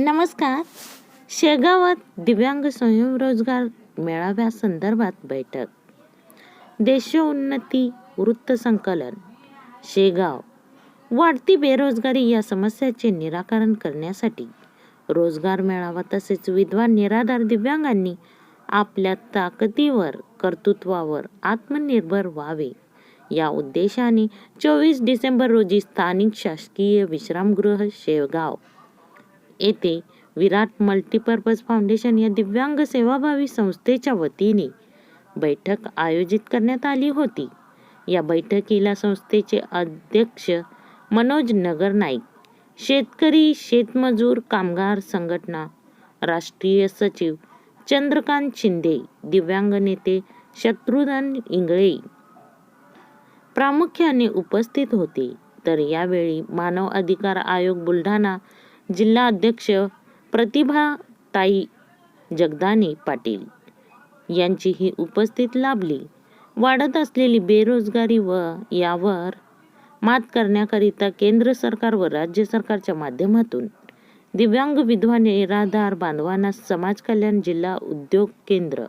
नमस्कार. शेगावात दिव्यांग स्वयंरोजगार मेळाव्यासंदर्भात बैठक. देशोन्नती वृत्तसंकलन शेगाव. वाढती बेरोजगारी या समस्याचे निराकरण करण्यासाठी रोजगार मेळावा तसेच विधवा निराधार दिव्यांगांनी आपल्या ताकदीवर कर्तृत्वावर आत्मनिर्भर व्हावे. या उद्देशाने चोवीस डिसेंबर रोजी स्थानिक शासकीय विश्रामगृह शेगाव. येथे विराट मल्टीपर्पज फाउंडेशन या दिव्यांग सेवाभावी संस्थेच्या वतीने बैठक आयोजित करण्यात आली होती. या बैठकीला संस्थेचे अध्यक्ष मनोज नगर नाईक शेतकरी शेतमजूर कामगार संघटना राष्ट्रीय सचिव चंद्रकांत शिंदे दिव्यांग नेते शत्रुधन इंगळे प्रामुख्याने उपस्थित होते. तर यावेळी मानव अधिकार आयोग बुलढाणा जिल्हा अध्यक्ष प्रतिभाताई जगदाने पाटील यांचीही उपस्थित लाभली. वाढत असलेली बेरोजगारी व यावर मात करण्याकरिता केंद्र सरकार व राज्य सरकारच्या माध्यमातून दिव्यांग विधवा निराधार बांधवांना समाज कल्याण जिल्हा उद्योग केंद्र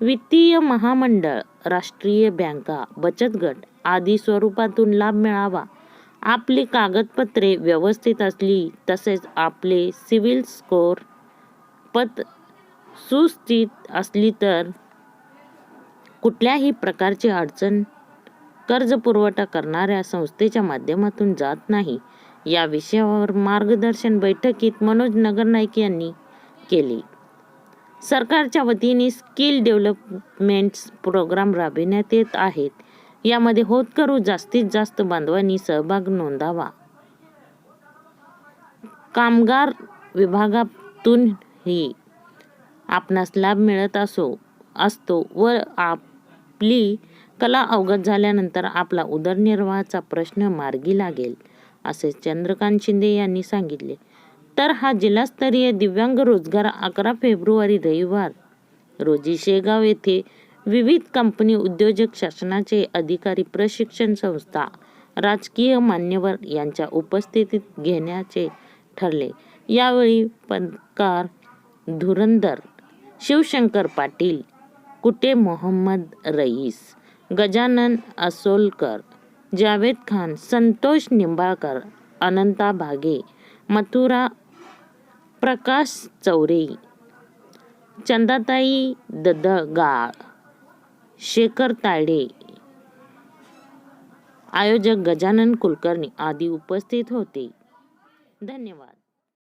वित्तीय महामंडळ राष्ट्रीय बँका बचत गट आदी स्वरूपातून लाभ मिळावा आपली कागदपत्रे व्यवस्थित असली तसेच आपले सिव्हिल स्कोर पत सुस्थित असली तर कुठल्याही प्रकारची अडचण कर्ज पुरवठा करणाऱ्या संस्थेच्या माध्यमातून जात नाही. या विषयावर मार्गदर्शन बैठकीत मनोज नगरनाईक यांनी केले. सरकारच्या वतीने स्किल डेव्हलपमेंट प्रोग्राम राबविण्यात येत आहेत. यामध्ये होतकरू जास्तीत जास्त बांधवांनी सहभाग नोंदावा. कामगार विभागातूनही आपणास लाभ मिळत असो असतो व आपली कला अवगत झाल्यानंतर आपला उदरनिर्वाहाचा प्रश्न मार्गी लागेल असे चंद्रकांत शिंदे यांनी सांगितले. तर हा जिल्हास्तरीय दिव्यांग रोजगार अकरा फेब्रुवारी रविवार रोजी शेगाव येथे विविध कंपनी उद्योजक शासनाचे अधिकारी प्रशिक्षण संस्था राजकीय मान्यवर यांच्या उपस्थितीत घेण्याचे ठरले. यावेळी पत्रकार धुरंदर शिवशंकर पाटील कुटे मोहम्मद रईस गजानन असोलकर जावेद खान संतोष निंबाळकर अनंता भागे मथुरा प्रकाश चौरे चंदाताई ददगाळ शेखर तायडे. आयोजक गजानन कुलकर्णी आदी उपस्थित होते. धन्यवाद.